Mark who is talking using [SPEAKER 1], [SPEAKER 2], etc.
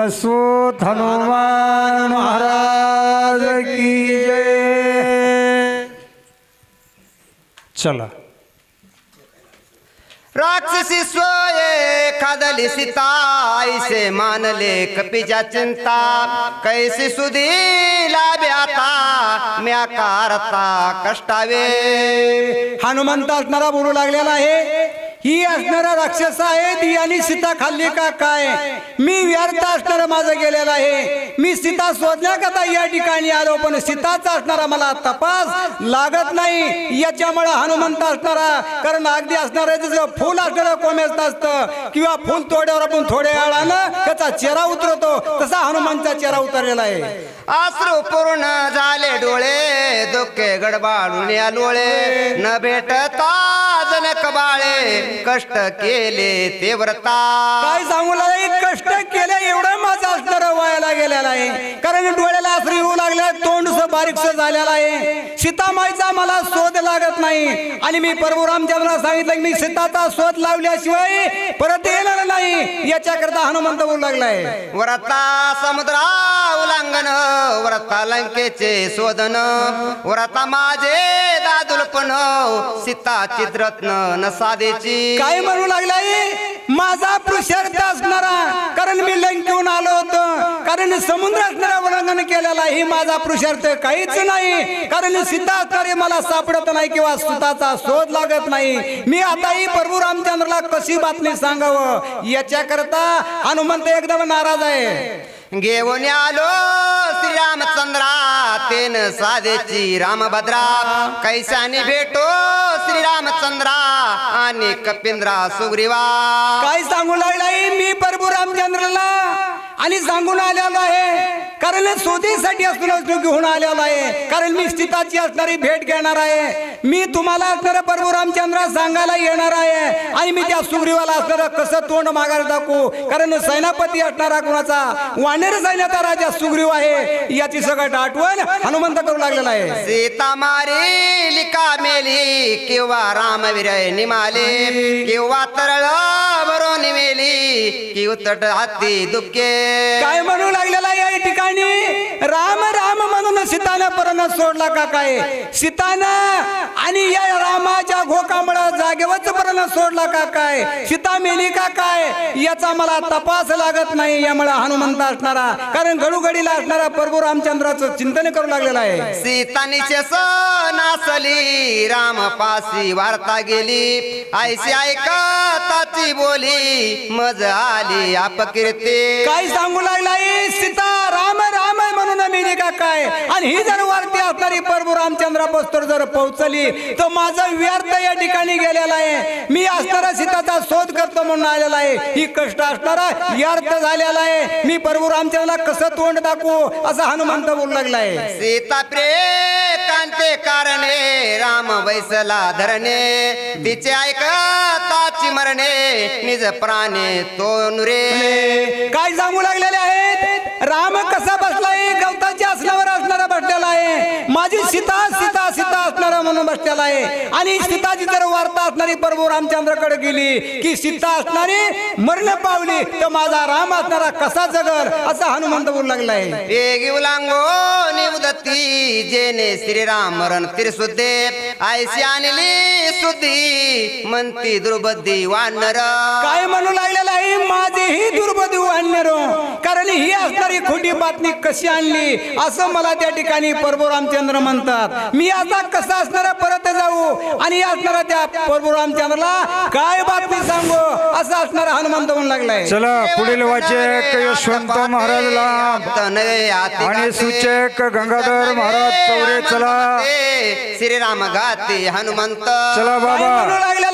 [SPEAKER 1] प्रसूत हनुमान महाराज की जय। चला।
[SPEAKER 2] राक्षसी स्वये खादली सीता ऐसे मानले कपीच्या चिंता। कैसी सुधीला आता म्या कारता कष्टावे।
[SPEAKER 3] हनुमंत असणारा बोलू लागलेला आहे। ही असणारा राक्षस आहे ती आणि सीता खाल्ली का काय? मी व्यर्थ असणारा माझं गेलेला आहे. मी सीता शोधण्याकरता या ठिकाणी? आलो पण सीताचा असणारा मला तपास लागत नाही. याच्यामुळे हनुमंत असणारा कारण अगदी असणार जसं फुल असणारं कोमेस्त असतं किंवा फुल तोड्यावर आपण थोड्या वेळानं त्याचा चेहरा उतरतो तसा हनुमानचा चेहरा उतरलेला आहे.
[SPEAKER 2] आश्रू पूर्ण झाले डोळे दुःखे गडबाडून या डोळे. न भेटता जनक कबाळे कष्ट केले ते व्रता.
[SPEAKER 3] काय सांगू लागले कष्ट केले एवढं माझं असणार व्हायला गेलेला आहे. कारण डोळ्याला असं येऊ लागले तोंडस बारीकस झालेला आहे. सीतामाईचा मला शोध लागत नाही. आणि मी प्रभू रामचंद्राला सांगितलं मी सीताचा शोध लावल्याशिवाय परत येणार नाही. याच्याकरता हनुमंत बोलू लागलाय.
[SPEAKER 2] व्रता समुद्रा उल्लंघन व्रता लंकेचे शोधन व्रता माझे दादुलपण सीता चित्रत्न न साधेची
[SPEAKER 3] काय म्हणू लागलाय? माझा पुरुषार्थ असणारा कारण मी लंकेहून आलो होतो. कारण समुद्र असणारा उल्लंघन केलेला ही माझा पुरुषार्थ काहीच नाही. कारण सीता असणारे मला सापडत नाही किंवा सुताचा शोध लागत नाही. मी आताही प्रभू रामचंद्रला कशी बातमी सांगावं? याच्याकरता हनुमंत एकदम नाराज आहे.
[SPEAKER 2] घेऊन आलो श्रीरामचंद्रा तेन साधेची रामभद्रा. कैसानी भेटो श्रीरामचंद्रा आणि कपिंद्रा सुग्रीवा.
[SPEAKER 3] काय सांगू लागलाय मी प्रभू रामचंद्रला आणि सांगून आलेलो आहे कारण शोधीसाठी असणार घेऊन आलेलो आहे कारण मी स्थिताची असणारी भेट घेणार आहे. मी तुम्हाला असणारा प्रभू रामचंद्र सांगायला येणार आहे आणि मी त्या सुग्रीवाला असणार कसं तोंड मागायला दाखवू कारण सेनापती असणारा कुणाचा? वानेर सैन्याचा राजा सुग्रीव आहे. याची सगळं आठवण हनुमंत करू लागलेला आहे.
[SPEAKER 2] सीता मारी लिका मेली किंवा रामवीर निमाले किंवा तरळ भरून मेली कि उतट हाती दुःखे.
[SPEAKER 3] काय म्हणू लागलेला आहे या ठिकाणी? राम परण सोडला का काय? सीतानं आणि या रामाच्या घोकामुळे जागेवरच परण सोडला का काय? सीता मेली का काय? याचा मला तपास लागत नाही यामुळे हनुमंत असणारा कारण घडूघडीला असणारा प्रभू रामचंद्राचं चिंतन करू लागलेला आहे.
[SPEAKER 2] सीतानीचे नासली राम पासी वार्ता गेली. ऐशी ऐकताची बोली मज आली अपकीर्ती
[SPEAKER 3] काय सांगू लागलाय? सीता राम मेली का काय? आणि ही जर वार्ती असणारी प्रभू रामचंद्र जर पोहोचली तर माझा व्यर्थ या ठिकाणी गेलेला आहे. मी असणारा सीताचा शोध करतो म्हणून आलेला आहे. ही कष्ट असणारा व्यर्थ झालेला आहे. मी प्रभू रामचंद्रला कसं तोंड दाखवू असा हनुमंत बोलू लागलाय
[SPEAKER 2] सीता प्रे कांते कारणे राम वैसला धरणे तिचे ऐकताची मरणे निज प्राणे तो नुरे
[SPEAKER 3] काय सांगू लागलेले आहेत? राम कसा बसलाय? गवताच्या असल्यावर असणारा बसलेला आहे. माझी सीता सीता सीता असणारा म्हणून बसलेला आहे. आणि सीताची जर वार्ता असणारी प्रभू रामचंद्रकडे गेली की सीता असणारी मरण पावली तर माझा राम असणारा कसा जगल? असा हनुमंत बोलू लागलाय
[SPEAKER 2] निवदती जेने श्रीराम मरण तिरसुद्धे ऐशी आणली सुद्धी म्हणती दुर्बुद्धी वानर.
[SPEAKER 3] काय म्हणू लागलेला आहे? माझेही आणणार कारण ही असणारी खोटी बातमी कशी आणली? असं मला त्या ठिकाणी प्रभू रामचंद्र म्हणतात. मी आता कसा असणारा परत जाऊ? आणि असणारा त्या प्रभू रामचंद्रला काय बातमी सांगू? असं असणारा हनुमंत म्हणू लागलाय.
[SPEAKER 1] चला पुढील वाचक यशवंत महाराज आणि. सूचक गंगाधर महाराज चौरे चला.
[SPEAKER 2] श्रीराम गाते हनुमंत.
[SPEAKER 1] चला बाबा.